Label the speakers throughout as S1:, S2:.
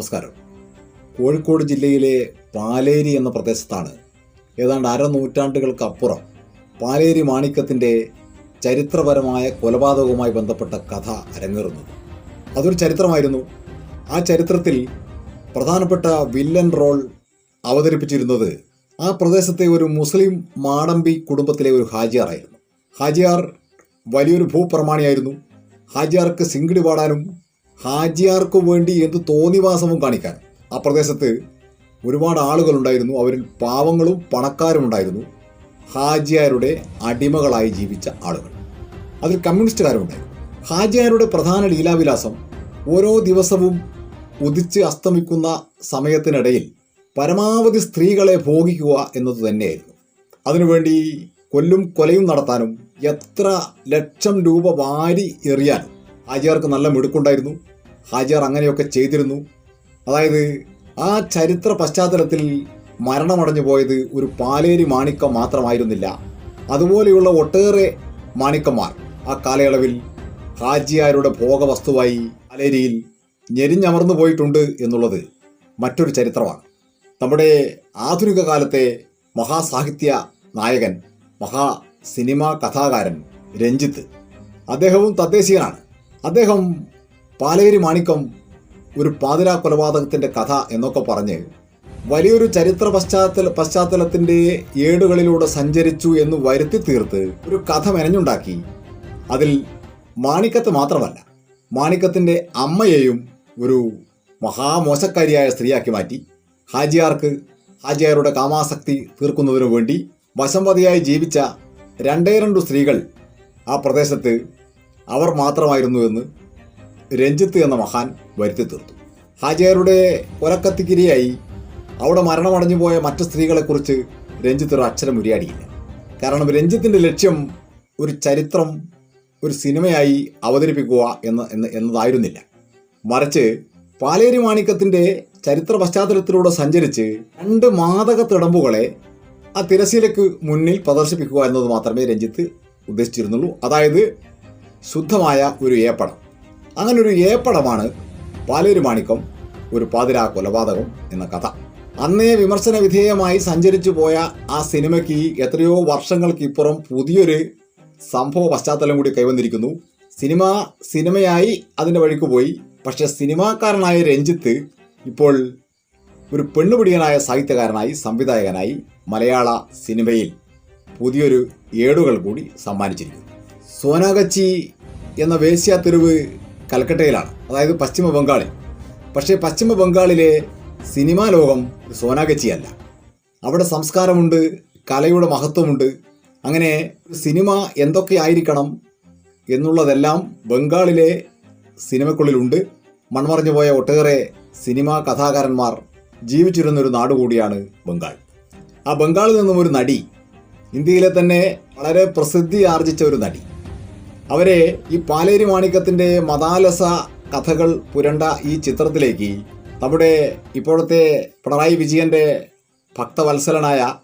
S1: നമസ്കാരം. കോഴിക്കോട് ജില്ലയിലെ പാലേരി എന്ന പ്രദേശത്താണ് ഏതാണ്ട് അരനൂറ്റാണ്ടുകൾക്കപ്പുറം പാലേരി മാണിക്കത്തിന്റെ ചരിത്രപരമായ കൊലപാതകവുമായി ബന്ധപ്പെട്ട കഥ അരങ്ങേറുന്നത്. അതൊരു ചരിത്രമായിരുന്നു. ആ ചരിത്രത്തിൽ പ്രധാനപ്പെട്ട വില്ലൻ റോൾ അവതരിപ്പിച്ചിരുന്നത് ആ പ്രദേശത്തെ ഒരു മുസ്ലിം മാടമ്പി കുടുംബത്തിലെ ഒരു ഹാജിയാറായിരുന്നു. ഹാജിയാർ വലിയൊരു ഭൂപ്രമാണിയായിരുന്നു. ഹാജിയാർക്ക് സിംഗിടി പാടാനും ഹാജിയാർക്ക് വേണ്ടി എന്ത് തോന്നിവാസവും കാണിക്കാൻ. ആ പ്രദേശത്ത് ഒരുപാട് ആളുകളുണ്ടായിരുന്നു. അവരിൽ പാവങ്ങളും പണക്കാരും ഉണ്ടായിരുന്നു. ഹാജിയാരുടെ അടിമകളായി ജീവിച്ച ആളുകൾ. അതിൽ കമ്മ്യൂണിസ്റ്റുകാരും ഉണ്ടായിരുന്നു ഹാജിയാരുടെ പ്രധാന ലീലാവിലാസം ഓരോ ദിവസവും ഉദിച്ച് അസ്തമിക്കുന്ന സമയത്തിനിടയിൽ പരമാവധി സ്ത്രീകളെ ഭോഗിക്കുക എന്നത് തന്നെയായിരുന്നു. അതിനുവേണ്ടി കൊല്ലും കൊലയും നടത്താനും എത്ര ലക്ഷം രൂപ വാരി എറിയാനും ഹാജിയാർക്ക് നല്ല മിടുക്കുണ്ടായിരുന്നു. ഹാജിയാർ അങ്ങനെയൊക്കെ ചെയ്തിരുന്നു. അതായത് ആ ചരിത്ര പശ്ചാത്തലത്തിൽ മരണമടഞ്ഞു പോയത് ഒരു പാലേരി മാണിക്കം മാത്രമായിരുന്നില്ല. അതുപോലെയുള്ള ഒട്ടേറെ മാണിക്കന്മാർ ആ കാലയളവിൽ ഹാജിയാരുടെ ഭോഗവസ്തുവായി പാലേരിയിൽ ഞെരിഞ്ഞമർന്നു പോയിട്ടുണ്ട് എന്നുള്ളത് മറ്റൊരു ചരിത്രമാണ്. നമ്മുടെ ആധുനിക കാലത്തെ മഹാസാഹിത്യ നായകൻ മഹാ സിനിമാ കഥാകാരൻ രഞ്ജിത്ത്. അദ്ദേഹവും തദ്ദേശീയനാണ്. അദ്ദേഹം പാലേരി മാണിക്കം ഒരു പാതിരാ കൊലപാതകത്തിന്റെ കഥ എന്നൊക്കെ പറഞ്ഞ് വലിയൊരു ചരിത്ര പശ്ചാത്തല പശ്ചാത്തലത്തിന്റെ ഏടുകളിലൂടെ സഞ്ചരിച്ചു എന്ന് വരുത്തി തീർത്ത് ഒരു കഥ മെനഞ്ഞുണ്ടാക്കി. അതിൽ മാണിക്കത്ത് മാത്രമല്ല മാണിക്കത്തിന്റെ അമ്മയെയും ഒരു മഹാമോശക്കാരിയായ സ്ത്രീയാക്കി മാറ്റി. ഹാജിയാർക്ക് ഹാജിയാരുടെ കാമാസക്തി തീർക്കുന്നതിനു വേണ്ടി വശംവതിയായി ജീവിച്ച രണ്ടേ രണ്ടു സ്ത്രീകൾ ആ പ്രദേശത്ത് അവർ മാത്രമായിരുന്നു എന്ന് രഞ്ജിത്ത് എന്ന മഹാൻ വരുത്തി തീർത്തു. ഹാജിയാരുടെ കൊലക്കത്തിക്കിരിയായി അവിടെ മരണമടഞ്ഞു പോയ മറ്റു സ്ത്രീകളെക്കുറിച്ച് രഞ്ജിത്ത് ഒരു അക്ഷരം ഉരിയാടിയില്ല. കാരണം രഞ്ജിത്തിന്റെ ലക്ഷ്യം ഒരു ചരിത്രം ഒരു സിനിമയായി അവതരിപ്പിക്കുക എന്ന് എന്നതായിരുന്നില്ല. മറിച്ച് പാലേരി മാണിക്കത്തിന്റെ ചരിത്ര പശ്ചാത്തലത്തിലൂടെ സഞ്ചരിച്ച് രണ്ട് മാതക തിടമ്പുകളെ ആ തിരശീലയ്ക്ക് മുന്നിൽ പ്രദർശിപ്പിക്കുക എന്നത് മാത്രമേ രഞ്ജിത്ത് ഉദ്ദേശിച്ചിരുന്നുള്ളൂ. അതായത് ശുദ്ധമായ ഒരു ഏപ്പടം. അങ്ങനെ ഒരു ഏപ്പടമാണ് പാലേരി മാണിക്കം ഒരു പാതിരാ കൊലപാതകം എന്ന കഥ. അന്നേ വിമർശന വിധേയമായി സഞ്ചരിച്ചു പോയ ആ സിനിമയ്ക്ക് എത്രയോ വർഷങ്ങൾക്കിപ്പുറം പുതിയൊരു സംഭവ പശ്ചാത്തലം കൂടി കൈവന്നിരിക്കുന്നു. സിനിമ സിനിമയായി അതിന്റെ വഴിക്ക് പോയി. പക്ഷെ സിനിമാക്കാരനായ രഞ്ജിത്ത് ഇപ്പോൾ ഒരു പെണ്ണുപിടിയനായ സാഹിത്യകാരനായി സംവിധായകനായി മലയാള സിനിമയിൽ പുതിയൊരു ഏടുകൾ കൂടി സമ്മാനിച്ചിരിക്കുന്നു. സോനാഗച്ചി എന്ന വേശ്യാ തെരുവ് കൽക്കട്ടയിലാണ്. അതായത് പശ്ചിമ ബംഗാളിൽ. പക്ഷേ പശ്ചിമ ബംഗാളിലെ സിനിമാ ലോകം സോനാഗച്ചിയല്ല. അവിടെ സംസ്കാരമുണ്ട് കലയുടെ മഹത്വമുണ്ട്. അങ്ങനെ സിനിമ എന്തൊക്കെയായിരിക്കണം എന്നുള്ളതെല്ലാം ബംഗാളിലെ സിനിമക്കുള്ളിലുണ്ട് മൺമറഞ്ഞു പോയ ഒട്ടേറെ സിനിമാ കഥാകാരന്മാർ ജീവിച്ചിരുന്നൊരു നാട് കൂടിയാണ് ബംഗാൾ. ആ ബംഗാളിൽ നിന്നും ഒരു നടി ഇന്ത്യയിലെ തന്നെ വളരെ പ്രസിദ്ധി ആർജിച്ച ഒരു നടി. അവരെ ഈ പാലേരി മാണിക്കത്തിന്റെ മതാലസ കഥകൾ പുരണ്ട ഈ ചിത്രത്തിലേക്ക് നമ്മുടെ ഇപ്പോഴത്തെ പിണറായി വിജയന്റെ ഭക്തവത്സലനായ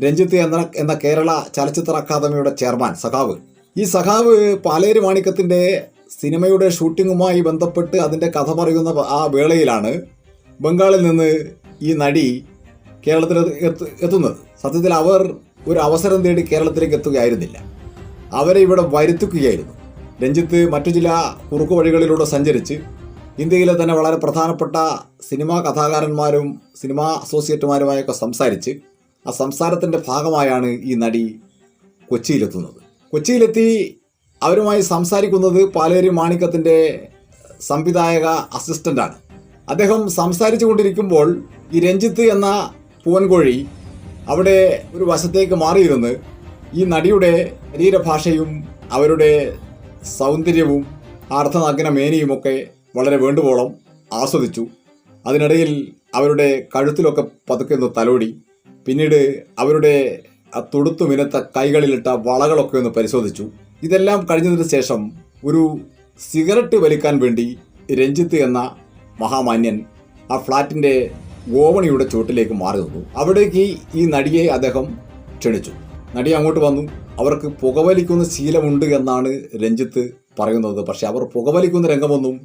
S1: രഞ്ജിത്ത് എന്ന എന്ന കേരള ചലച്ചിത്ര അക്കാദമിയുടെ ചെയർമാൻ സഖാവ്. ഈ സഖാവ് പാലേരി മാണിക്കത്തിന്റെ സിനിമയുടെ ഷൂട്ടിങ്ങുമായി ബന്ധപ്പെട്ട് അതിന്റെ കഥ പറയുന്ന ആ വേളയിലാണ് ബംഗാളിൽ നിന്ന് ഈ നടി കേരളത്തിൽ എത്തുന്നത്. സത്യത്തിൽ അവർ ഒരു അവസരം തേടി കേരളത്തിലേക്ക് എത്തുകയായിരുന്നില്ല. അവരെ ഇവിടെ വരുത്തുകയായിരുന്നു. രഞ്ജിത്ത് മറ്റു ചില കുറുക്കു വഴികളിലൂടെ സഞ്ചരിച്ച് ഇന്ത്യയിലെ തന്നെ വളരെ പ്രധാനപ്പെട്ട സിനിമാ കഥാകാരന്മാരും സിനിമാ അസോസിയേറ്റുമാരുമായൊക്കെ സംസാരിച്ച് ആ സംസാരത്തിന്റെ ഭാഗമായാണ് ഈ നടി കൊച്ചിയിലെത്തുന്നത്. കൊച്ചിയിലെത്തി അവരുമായി സംസാരിക്കുന്നത് പാലേരി മാണിക്കത്തിന്റെ സംവിധായക അസിസ്റ്റന്റാണ്. അദ്ദേഹം സംസാരിച്ചു കൊണ്ടിരിക്കുമ്പോൾ ഈ രഞ്ജിത്ത് എന്ന പൂവൻകോഴി അവിടെ ഒരു വശത്തേക്ക് മാറിയിരുന്ന് ഈ നടിയുടെ ശരീരഭാഷയും അവരുടെ സൗന്ദര്യവും അർത്ഥനഗ്ന മേനിയുമൊക്കെ വളരെ വേണ്ടുവോളം ആസ്വദിച്ചു. അതിനിടയിൽ അവരുടെ കഴുത്തിലൊക്കെ പതുക്കെ തലോടി. പിന്നീട് അവരുടെ ആ തുടുത്തു മിനത്ത കൈകളിലിട്ട വളകളൊക്കെ ഒന്ന് പരിശോധിച്ചു. ഇതെല്ലാം കഴിഞ്ഞതിന് ശേഷം ഒരു സിഗരറ്റ് വലിക്കാൻ വേണ്ടി രഞ്ജിത്ത് എന്ന മഹാമാന്യൻ ആ ഫ്ലാറ്റിന്റെ ഗോവണിയുടെ ചുവട്ടിലേക്ക് മാറി നിന്നു. അവിടേക്ക് ഈ നടിയെ അദ്ദേഹം ക്ഷണിച്ചു. നടി അങ്ങോട്ട് വന്നു. അവർക്ക് പുകവലിക്കുന്ന ശീലമുണ്ട് എന്നാണ് രഞ്ജിത്ത് പറയുന്നത്. പക്ഷേ അവർ പുകവലിക്കുന്ന രംഗമൊന്നും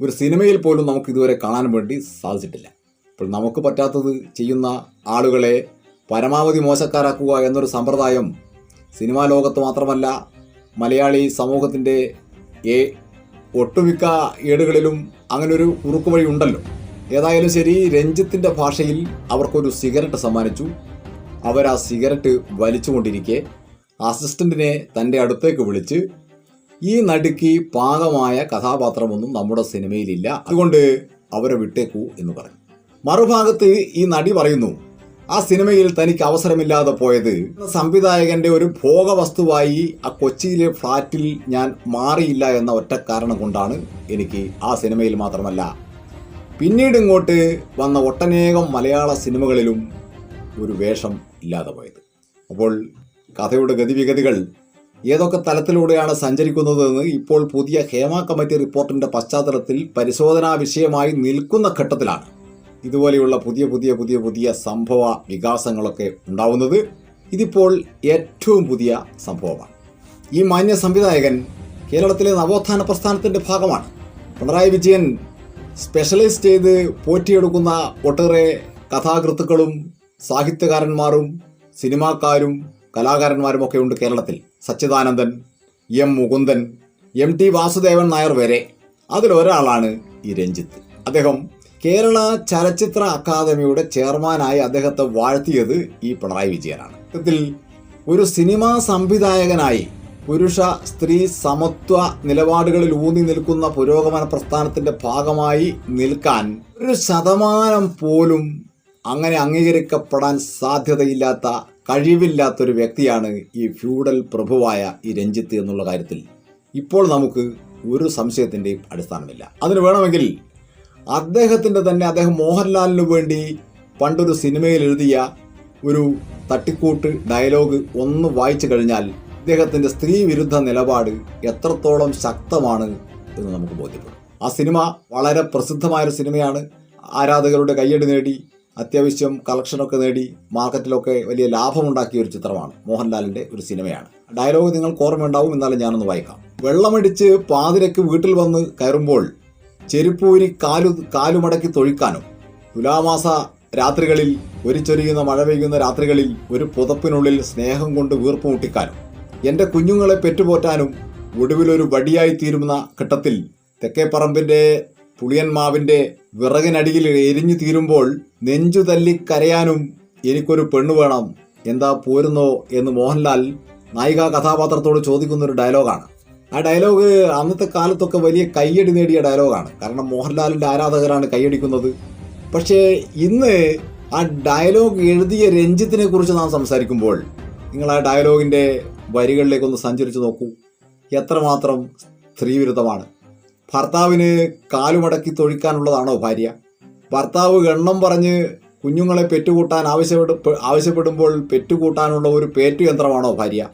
S1: ഒരു സിനിമയിൽ പോലും നമുക്ക് ഇതുവരെ കാണാൻ വേണ്ടി സാധിച്ചിട്ടില്ല. അപ്പോൾ നമുക്ക് പറ്റാത്തത് ചെയ്യുന്ന ആളുകളെ പരമാവധി മോശക്കാരാക്കുക എന്നൊരു സമ്പ്രദായം സിനിമാ ലോകത്ത് മാത്രമല്ല മലയാളി സമൂഹത്തിന്റെ ഏ ഒട്ടുമിക്ക ഏടുകളിലും അങ്ങനൊരു കുറുക്കുവഴി ഉണ്ടല്ലോ. ഏതായാലും ശരി രഞ്ജിത്തിന്റെ ഭാഷയിൽ അവർക്കൊരു സിഗരറ്റ് സമ്മാനിച്ചു. അവർ ആ സിഗരറ്റ് വലിച്ചുകൊണ്ടിരിക്കെ. അസിസ്റ്റന്റിനെ തന്റെ അടുത്തേക്ക് വിളിച്ച് ഈ നടുക്ക് പാകമായ കഥാപാത്രമൊന്നും നമ്മുടെ സിനിമയിലില്ല. അതുകൊണ്ട് അവരെ വിട്ടേക്കൂ എന്ന് പറഞ്ഞു. മറുഭാഗത്ത് ഈ നടി പറയുന്നു ആ സിനിമയിൽ തനിക്ക് അവസരമില്ലാതെ പോയത്. സംവിധായകന്റെ ഒരു ഭോഗവസ്തുവായി ആ കൊച്ചിയിലെ ഫ്ളാറ്റിൽ ഞാൻ മാറിയില്ല എന്ന ഒറ്റ കാരണം കൊണ്ടാണ് എനിക്ക് ആ സിനിമയിൽ മാത്രമല്ല. പിന്നീട് ഇങ്ങോട്ട് വന്ന ഒട്ടനേകം മലയാള സിനിമകളിലും ഒരു വേഷം ഇല്ലാതെ പോയത് അപ്പോൾ കഥയുടെ ഗതിവിഗതികൾ ഏതൊക്കെ തലത്തിലൂടെയാണ് സഞ്ചരിക്കുന്നതെന്ന് ഇപ്പോൾ പുതിയ ഹേമ കമ്മിറ്റി റിപ്പോർട്ടിന്റെ പശ്ചാത്തലത്തിൽ പരിശോധനാ വിഷയമായി നിൽക്കുന്ന ഘട്ടത്തിലാണ് ഇതുപോലെയുള്ള പുതിയ പുതിയ പുതിയ പുതിയ സംഭവ വികാസങ്ങളൊക്കെ ഉണ്ടാവുന്നത്. ഇതിപ്പോൾ ഏറ്റവും പുതിയ സംഭവമാണ്. ഈ മാന്യ സംവിധായകൻ കേരളത്തിലെ നവോത്ഥാന പ്രസ്ഥാനത്തിന്റെ ഭാഗമാണ്. പിണറായി വിജയൻ സ്പെഷ്യലൈസ് ചെയ്ത് പോറ്റിയെടുക്കുന്ന ഒട്ടേറെ കഥാകൃത്തുക്കളും സാഹിത്യകാരന്മാരും സിനിമാക്കാരും കലാകാരന്മാരും ഒക്കെ ഉണ്ട് കേരളത്തിൽ. Sachidanandan M Mukundan M T Vasudevan Nair വരെ അതിലൊരാളാണ് ഈ രഞ്ജിത്ത്. അദ്ദേഹം കേരള ചലച്ചിത്ര അക്കാദമിയുടെ ചെയർമാനായി അദ്ദേഹത്തെ വാഴ്ത്തിയത് ഈ പിണറായി വിജയനാണ്. സത്യത്തിൽ ഒരു സിനിമാ സംവിധായകനായി പുരുഷ സ്ത്രീ സമത്വ നിലപാടുകളിൽ ഊന്നി നിൽക്കുന്ന പുരോഗമന പ്രസ്ഥാനത്തിന്റെ ഭാഗമായി നിൽക്കാൻ ഒരു ശതമാനം പോലും അങ്ങനെ അംഗീകരിക്കപ്പെടാൻ സാധ്യതയില്ലാത്ത കഴിവില്ലാത്തൊരു വ്യക്തിയാണ് ഈ ഫ്യൂഡൽ പ്രഭുവായ ഈ രഞ്ജിത്ത് എന്നുള്ള കാര്യത്തിൽ. ഇപ്പോൾ നമുക്ക് ഒരു സംശയത്തിന്റെയും അടിസ്ഥാനമില്ല. അതിന് വേണമെങ്കിൽ അദ്ദേഹത്തിന്റെ തന്നെ അദ്ദേഹം മോഹൻലാലിന് വേണ്ടി പണ്ടൊരു സിനിമയിൽ എഴുതിയ ഒരു തട്ടിക്കൂട്ട് ഡയലോഗ് ഒന്ന് വായിച്ചു കഴിഞ്ഞാൽ ഇദ്ദേഹത്തിന്റെ സ്ത്രീ വിരുദ്ധ നിലപാട് എത്രത്തോളം ശക്തമാണ് എന്ന് നമുക്ക് ബോധ്യപ്പെടും. ആ സിനിമ വളരെ പ്രസിദ്ധമായൊരു സിനിമയാണ്. ആരാധകരുടെ കയ്യടി നേടി അത്യാവശ്യം കളക്ഷനൊക്കെ നേടി മാർക്കറ്റിലൊക്കെ വലിയ ലാഭമുണ്ടാക്കിയ ഒരു ചിത്രമാണ് മോഹൻലാലിന്റെ ഒരു സിനിമയാണ്. ഡയലോഗ് നിങ്ങൾക്ക് ഓർമ്മയുണ്ടാവും എന്നാലും ഞാനൊന്ന് വായിക്കാം. വെള്ളമടിച്ച് പാതിരക്ക് വീട്ടിൽ വന്ന് കയറുമ്പോൾ ചെരുപ്പൂരി കാലു കാലുമടക്കി തൊഴിക്കാനും തുലാമാസ രാത്രികളിൽ ഒരു ചൊരിയുന്ന മഴ പെയ്യുന്ന രാത്രികളിൽ ഒരു പുതപ്പിനുള്ളിൽ സ്നേഹം കൊണ്ട് വീർപ്പ് മുട്ടിക്കാനും എന്റെ കുഞ്ഞുങ്ങളെ പെറ്റുപോറ്റാനും ഒടുവിലൊരു വടിയായി തീരുന്ന ഘട്ടത്തിൽ തെക്കേപ്പറമ്പിന്റെ പുളിയൻമാവിന്റെ വിറകിനടിയിൽ എരിഞ്ഞു തീരുമ്പോൾ നെഞ്ചു തല്ലി കരയാനും എനിക്കൊരു പെണ്ണു വേണം. എന്താ പോരുന്നോ എന്ന് മോഹൻലാൽ നായിക കഥാപാത്രത്തോട് ചോദിക്കുന്ന ഒരു ഡയലോഗാണ്. ആ ഡയലോഗ് അന്നത്തെ കാലത്തൊക്കെ വലിയ കയ്യടി നേടിയ ഡയലോഗാണ്. കാരണം മോഹൻലാലിന്റെ ആരാധകരാണ് കൈയടിക്കുന്നത് പക്ഷേ ഇന്ന് ആ ഡയലോഗ് എഴുതിയ രഞ്ജിത്തിനെ കുറിച്ച് നാം സംസാരിക്കുമ്പോൾ നിങ്ങൾ ആ ഡയലോഗിന്റെ വരികളിലേക്കൊന്ന് സഞ്ചരിച്ച് നോക്കൂ. എത്രമാത്രം സ്ത്രീവിരുദ്ധമാണ്. ഭർത്താവിന് കാലുമടക്കി തൊഴിക്കാനുള്ളതാണോ ഭാര്യ? ഭർത്താവ് ഗണ്ണം പറഞ്ഞ് കുഞ്ഞുങ്ങളെ പെറ്റുകൂട്ടാൻ ആവശ്യപ്പെടു ആവശ്യപ്പെടുമ്പോൾ പെറ്റുകൂട്ടാനുള്ള ഒരു പേറ്റുയന്ത്രമാണോ ഭാര്യ?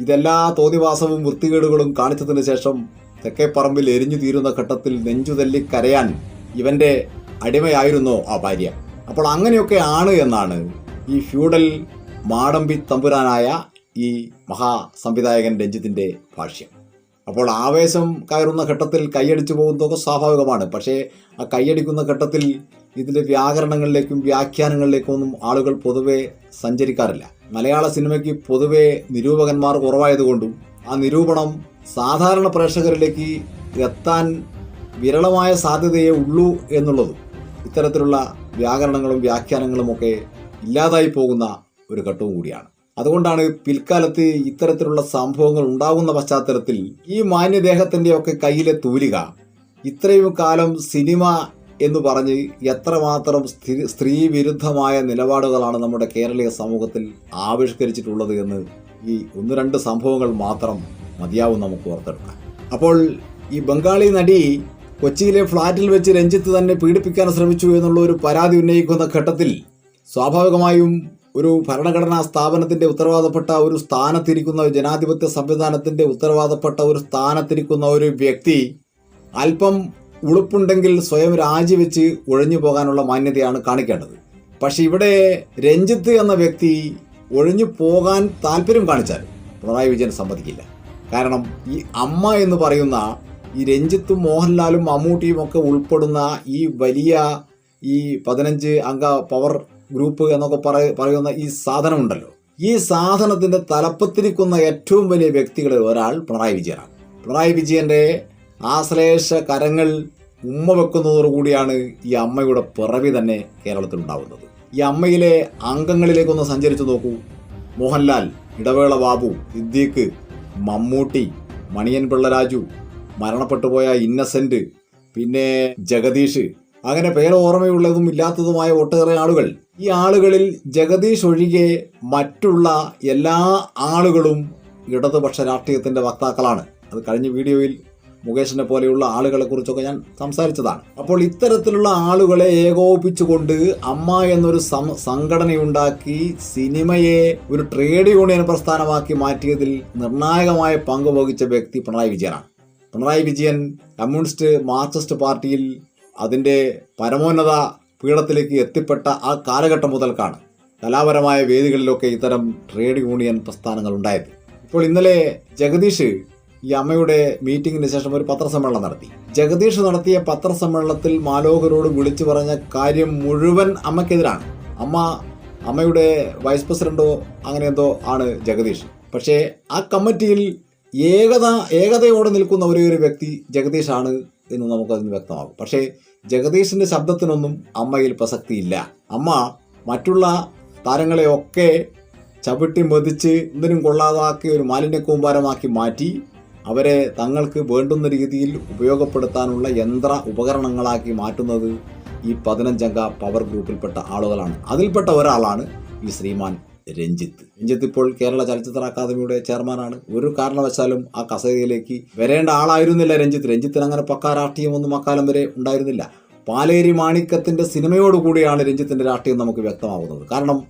S1: ഇതെല്ലാ തോന്നിവാസവും വൃത്തികേടുകളും കാണിച്ചതിന് ശേഷം തെക്കേപ്പറമ്പിൽ എരിഞ്ഞു തീരുന്ന ഘട്ടത്തിൽ നെഞ്ചുതല്ലി കരയാൻ ഇവന്റെ അടിമയായിരുന്നോ ആ ഭാര്യ? അപ്പോൾ അങ്ങനെയൊക്കെ ആണ് എന്നാണ് ഈ ഫ്യൂഡൽ മാടമ്പി തമ്പുരാനായ ഈ മഹാ സംവിധായകൻ ഭാഷ്യം. അപ്പോൾ ആവേശം കയറുന്ന ഘട്ടത്തിൽ കൈയടിച്ചു പോകുന്നതൊക്കെ സ്വാഭാവികമാണ്. പക്ഷേ ആ കൈയടിക്കുന്ന ഘട്ടത്തിൽ ഇതിന്റെ വ്യാകരണങ്ങളിലേക്കും വ്യാഖ്യാനങ്ങളിലേക്കും ഒന്നും ആളുകൾ പൊതുവെ സഞ്ചരിക്കാറില്ല. മലയാള സിനിമയ്ക്ക് പൊതുവെ നിരൂപകന്മാർ കുറവായതുകൊണ്ടും ആ നിരൂപണം സാധാരണ പ്രേക്ഷകരിലേക്ക് എത്താൻ വിരളമായ സാധ്യതയേ ഉള്ളൂ എന്നുള്ളതും ഇത്തരത്തിലുള്ള വ്യാകരണങ്ങളും വ്യാഖ്യാനങ്ങളും ഒക്കെ ഇല്ലാതായി പോകുന്ന ഒരു ഘട്ടവും കൂടിയാണ്. അതുകൊണ്ടാണ് പിൽക്കാലത്ത് ഇത്തരത്തിലുള്ള സംഭവങ്ങൾ ഉണ്ടാകുന്ന പശ്ചാത്തലത്തിൽ ഈ മാന്യദേഹത്തിന്റെ ഒക്കെ കയ്യിലെ തൂലിക ഇത്രയും കാലം സിനിമ എന്ന് പറഞ്ഞ് എത്രമാത്രം സ്ത്രീ വിരുദ്ധമായ നിലപാടുകളാണ് നമ്മുടെ കേരളീയ സമൂഹത്തിൽ ആവിഷ്കരിച്ചിട്ടുള്ളത് എന്ന് ഈ ഒന്ന് രണ്ട് സംഭവങ്ങൾ മാത്രം മതിയാവും നമുക്ക് ഓർത്തെടുക്കാം അപ്പോൾ ഈ ബംഗാളി നടി കൊച്ചിയിലെ ഫ്ളാറ്റിൽ വെച്ച് രഞ്ജിത്ത് തന്നെ പീഡിപ്പിക്കാൻ ശ്രമിച്ചു എന്നുള്ള ഒരു പരാതി ഉന്നയിക്കുന്ന ഘട്ടത്തിൽ സ്വാഭാവികമായും ഒരു ഭരണഘടനാ സ്ഥാപനത്തിന്റെ ഉത്തരവാദപ്പെട്ട ഒരു സ്ഥാനത്തിരിക്കുന്ന ജനാധിപത്യ സംവിധാനത്തിന്റെ ഉത്തരവാദപ്പെട്ട ഒരു സ്ഥാനത്തിരിക്കുന്ന ഒരു വ്യക്തി അല്പം ഉളുപ്പുണ്ടെങ്കിൽ സ്വയം രാജിവെച്ച് ഒഴിഞ്ഞു പോകാനുള്ള മാന്യതയാണ് കാണിക്കേണ്ടത്. പക്ഷേ ഇവിടെ രഞ്ജിത്ത് എന്ന വ്യക്തി ഒഴിഞ്ഞു പോകാൻ താല്പര്യം കാണിച്ചാൽ പിണറായി വിജയൻ സമ്മതിക്കില്ല. കാരണം ഈ അമ്മ എന്ന് പറയുന്ന ഈ രഞ്ജിത്തും മോഹൻലാലും മമ്മൂട്ടിയും ഒക്കെ ഉൾപ്പെടുന്ന ഈ വലിയ ഈ പതിനഞ്ച് അംഗ പവർ ഗ്രൂപ്പ് എന്നൊക്കെ പറയ പറയുന്ന ഈ സാധനമുണ്ടല്ലോ. ഈ സാധനത്തിന്റെ തലപ്പത്തിരിക്കുന്ന ഏറ്റവും വലിയ വ്യക്തികളിൽ ഒരാൾ പിണറായി വിജയനാണ്. പിണറായി വിജയന്റെ ആശ്ലേഷ കരങ്ങൾ ഉമ്മ വെക്കുന്നതോടുകൂടിയാണ് ഈ അമ്മയുടെ പിറവി തന്നെ കേരളത്തിൽ ഉണ്ടാവുന്നത്. ഈ അമ്മയിലെ അംഗങ്ങളിലേക്കൊന്ന് സഞ്ചരിച്ചു നോക്കൂ. മോഹൻലാൽ ഇടവേള ബാബു സിദ്ദീഖ് മമ്മൂട്ടി മണിയൻ പിള്ളരാജു മരണപ്പെട്ടുപോയ ഇന്നസെന്റ് പിന്നെ ജഗദീഷ് അങ്ങനെ പേര് ഓർമ്മയുള്ളതും ഇല്ലാത്തതുമായ ഒട്ടേറെ ആളുകൾ. ഈ ആളുകളിൽ ജഗദീഷ് ഒഴികെ മറ്റുള്ള എല്ലാ ആളുകളും ഇടതുപക്ഷ രാഷ്ട്രീയത്തിന്റെ വക്താക്കളാണ്. അത് കഴിഞ്ഞ വീഡിയോയിൽ മുകേഷിനെ പോലെയുള്ള ആളുകളെ കുറിച്ചൊക്കെ ഞാൻ സംസാരിച്ചതാണ്. അപ്പോൾ ഇത്തരത്തിലുള്ള ആളുകളെ ഏകോപിപ്പിച്ചുകൊണ്ട് അമ്മ എന്നൊരു സംഘടനയുണ്ടാക്കി സിനിമയെ ഒരു ട്രേഡ് യൂണിയൻ പ്രസ്ഥാനമാക്കി മാറ്റിയതിൽ നിർണായകമായ പങ്ക് വഹിച്ച വ്യക്തി പിണറായി വിജയനാണ്. പിണറായി വിജയൻ കമ്മ്യൂണിസ്റ്റ് മാർക്സിസ്റ്റ് പാർട്ടിയിൽ അതിന്റെ പരമോന്നത പീഠത്തിലേക്ക് എത്തിപ്പെട്ട ആ കാലഘട്ടം മുതൽക്കാണ് കലാപരമായ വേദികളിലൊക്കെ ഇത്തരം ട്രേഡ് യൂണിയൻ പ്രസ്ഥാനങ്ങൾ ഉണ്ടായത്. ഇപ്പോൾ ഇന്നലെ ജഗദീഷ് ഈ അമ്മയുടെ മീറ്റിംഗിന് ശേഷം ഒരു പത്രസമ്മേളനം നടത്തി. ജഗദീഷ് നടത്തിയ പത്രസമ്മേളനത്തിൽ മാലോഹരോട് വിളിച്ചു പറഞ്ഞ കാര്യം മുഴുവൻ അമ്മയ്ക്കെതിരാണ്. അമ്മ അമ്മയുടെ വൈസ് പ്രസിഡന്റോ അങ്ങനെ എന്തോ ആണ് ജഗദീഷ്. പക്ഷേ ആ കമ്മിറ്റിയിൽ ഏകത ഏകതയോടെ നിൽക്കുന്ന ഒരേ ഒരു വ്യക്തി ജഗദീഷാണ് എന്ന് നമുക്കതിന് വ്യക്തമാകും. പക്ഷേ ജഗദീഷിന്റെ ശബ്ദത്തിനൊന്നും അമ്മയിൽ പ്രസക്തിയില്ല. അമ്മ മറ്റുള്ള താരങ്ങളെയൊക്കെ ചവിട്ടി മതിച്ച് ഒന്നിനും കൊള്ളാതാക്കി ഒരു മാലിന്യ കൂമ്പാരമാക്കി മാറ്റി അവരെ തങ്ങൾക്ക് വേണ്ടുന്ന രീതിയിൽ ഉപയോഗപ്പെടുത്താനുള്ള യന്ത്ര ഉപകരണങ്ങളാക്കി മാറ്റുന്നത് ഈ പതിനഞ്ചംഗ പവർ ഗ്രൂപ്പിൽപ്പെട്ട ആളുകളാണ്. അതിൽപ്പെട്ട ഒരാളാണ് ഈ ശ്രീമാൻ രഞ്ജിത്ത്. രഞ്ജിത്ത് ഇപ്പോൾ കേരള ചലച്ചിത്ര അക്കാദമിയുടെ ചെയർമാനാണ്. ഒരു കാരണവശാലും ആ കസേരയിലേക്ക് വരേണ്ട ആളായിരുന്നില്ല രഞ്ജിത്ത്. രഞ്ജിത്തിന് അങ്ങനെ പക്കാ രാഷ്ട്രീയമൊന്നും അക്കാലം വരെ ഉണ്ടായിരുന്നില്ല. പാലേരി മാണിക്കത്തിന്റെ സിനിമയോടുകൂടിയാണ് രഞ്ജിത്തിന്റെ രാഷ്ട്രീയം നമുക്ക് വ്യക്തമാകുന്നത് കാരണം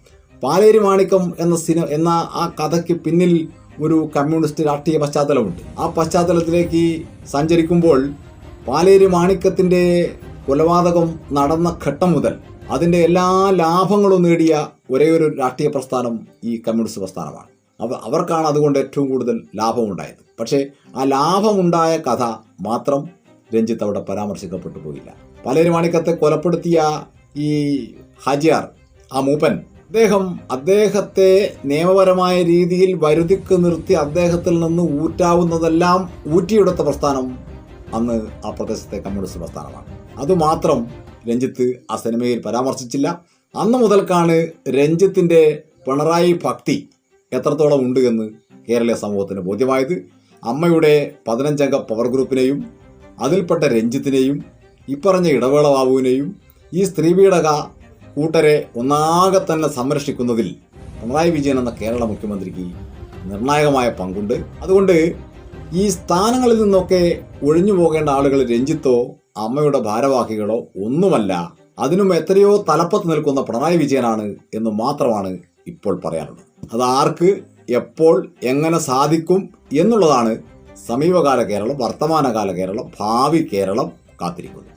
S1: പാലേരി മാണിക്കം എന്ന സിനിമ എന്ന ആ കഥയ്ക്ക് പിന്നിൽ ഒരു കമ്മ്യൂണിസ്റ്റ് രാഷ്ട്രീയ പശ്ചാത്തലമുണ്ട്. ആ പശ്ചാത്തലത്തിലേക്ക് സഞ്ചരിക്കുമ്പോൾ പാലേരി മാണിക്കത്തിന്റെ കൊലപാതകം നടന്ന ഘട്ടം മുതൽ അതിന്റെ എല്ലാ ലാഭങ്ങളും നേടിയ ഒരേ ഒരു രാഷ്ട്രീയ പ്രസ്ഥാനം ഈ കമ്മ്യൂണിസ്റ്റ് പ്രസ്ഥാനമാണ്. അവ അവർക്കാണ് അതുകൊണ്ട് ഏറ്റവും കൂടുതൽ ലാഭമുണ്ടായത്. പക്ഷേ ആ ലാഭമുണ്ടായ കഥ മാത്രം രഞ്ജിത്ത് അവിടെ പരാമർശിക്കപ്പെട്ടു പോയില്ല. പലേരും മാണിക്കത്തെ കൊലപ്പെടുത്തിയ ഈ ഹജിയാർ ആ മൂപ്പൻ അദ്ദേഹം അദ്ദേഹത്തെ നിയമപരമായ രീതിയിൽ വരുതിക്ക് നിർത്തി അദ്ദേഹത്തിൽ നിന്ന് ഊറ്റാവുന്നതെല്ലാം ഊറ്റിയെടുത്ത പ്രസ്ഥാനം അന്ന് ആ പ്രദേശത്തെ കമ്മ്യൂണിസ്റ്റ് പ്രസ്ഥാനമാണ്. അതുമാത്രം രഞ്ജിത്ത് ആ സിനിമയിൽ പരാമർശിച്ചില്ല. അന്ന് മുതൽക്കാണ് രഞ്ജിത്തിന്റെ പിണറായി ഭക്തി എത്രത്തോളം ഉണ്ട് എന്ന് കേരളീയ സമൂഹത്തിന് ബോധ്യമായത്. അമ്മയുടെ പതിനഞ്ചംഗ പവർ ഗ്രൂപ്പിനെയും അതിൽപ്പെട്ട രഞ്ജിത്തിനെയും ഇപ്പറഞ്ഞ ഇടവേള ബാബുവിനെയും ഈ സ്ത്രീപീഡക കൂട്ടരെ ഒന്നാകെ തന്നെ സംരക്ഷിക്കുന്നതിൽ പിണറായി വിജയൻ എന്ന കേരള മുഖ്യമന്ത്രിക്ക് നിർണായകമായ പങ്കുണ്ട്. അതുകൊണ്ട് ഈ സ്ഥാനങ്ങളിൽ നിന്നൊക്കെ ഒഴിഞ്ഞു പോകേണ്ട ആളുകൾ രഞ്ജിത്തോ അമ്മയുടെ ഭാരവാഹികളോ ഒന്നുമല്ല അതിനും എത്രയോ തലപ്പത്ത് നിൽക്കുന്ന പിണറായി വിജയനാണ് എന്ന് മാത്രമാണ് ഇപ്പോൾ പറയാനുള്ളത്. അത് ആർക്ക് എപ്പോൾ എങ്ങനെ സാധിക്കും എന്നുള്ളതാണ് സമീപകാല കേരളം വർത്തമാനകാല കേരളം ഭാവി കേരളം കാത്തിരിക്കുന്നത്.